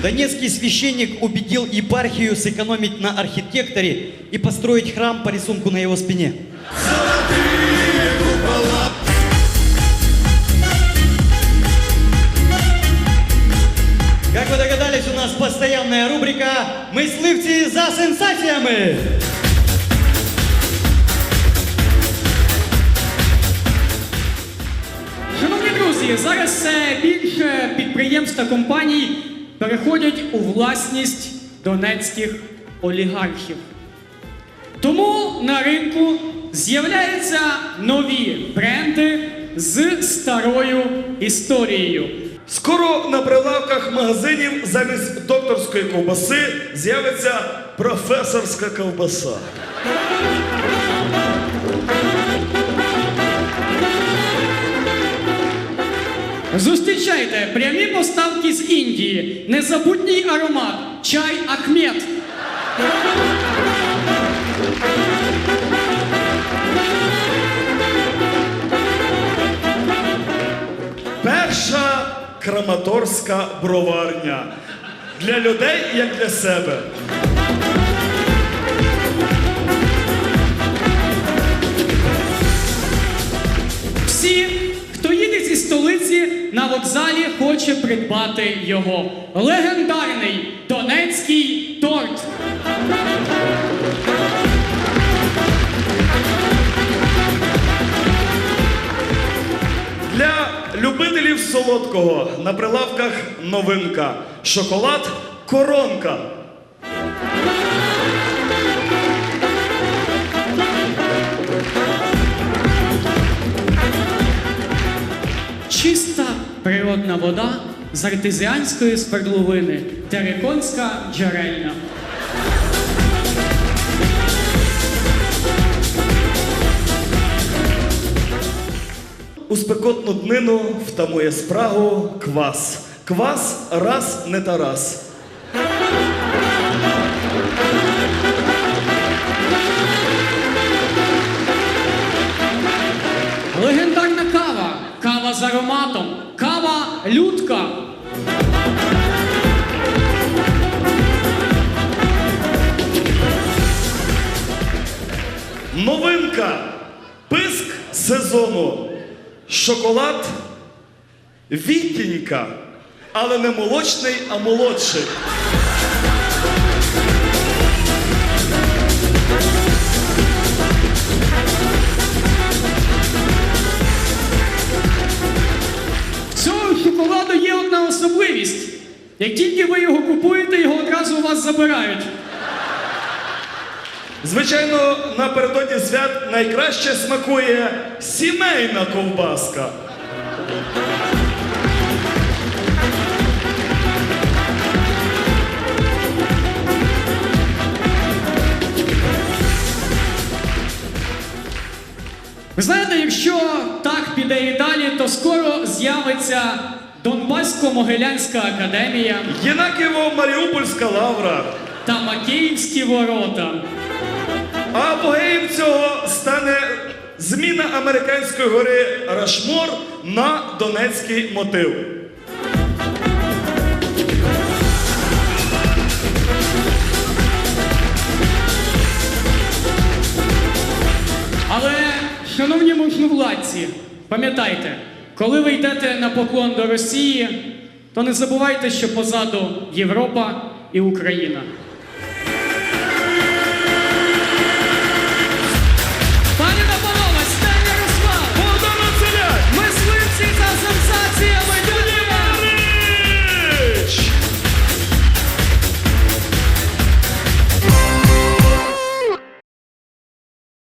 Донецкий священник убедил епархию сэкономить на архитекторе и построить храм по рисунку на его спине. Как вы догадались, у нас постоянная рубрика «Мисливці за сенсаціями». Шановні друзі, зараз все більше підприємств та компаній Переходять у власність донецьких олігархів. Тому на ринку з'являються нові бренди з старою історією. Скоро на прилавках магазинів замість докторської ковбаси з'явиться професорська ковбаса. Зустрічайте прямі поставки з Індії, незабутній аромат, чай Ахмед. Перша краматорська броварня. Для людей, як для себе. Столиці, на вокзалі хоче придбати його. Легендарний донецький торт. Для любителів солодкого на прилавках новинка. Шоколад коронка. Природна вода з артезіанської свердловини, Тереконська джерельна. У спекотну днину втамує спрагу квас. Квас раз не Тарас. З ароматом. Кава людка. Новинка. Писк сезону. Шоколад Вітінька. Але не молочний, а молодший. Особливість. Як тільки ви його купуєте, його одразу у вас забирають. Звичайно, напередодні свят найкраще смакує сімейна ковбаска. Ви знаєте, якщо так піде і далі, то скоро з'явиться Донбасько-Могилянська академія Єнаківо-Маріупольська лавра. та Макеївські ворота. А апогеєм цього стане зміна американської гори Рашмор на донецький мотив. Але, шановні можновладці, пам'ятайте, коли ви йдете на поклон до Росії, то не забувайте, що позаду Європа і Україна.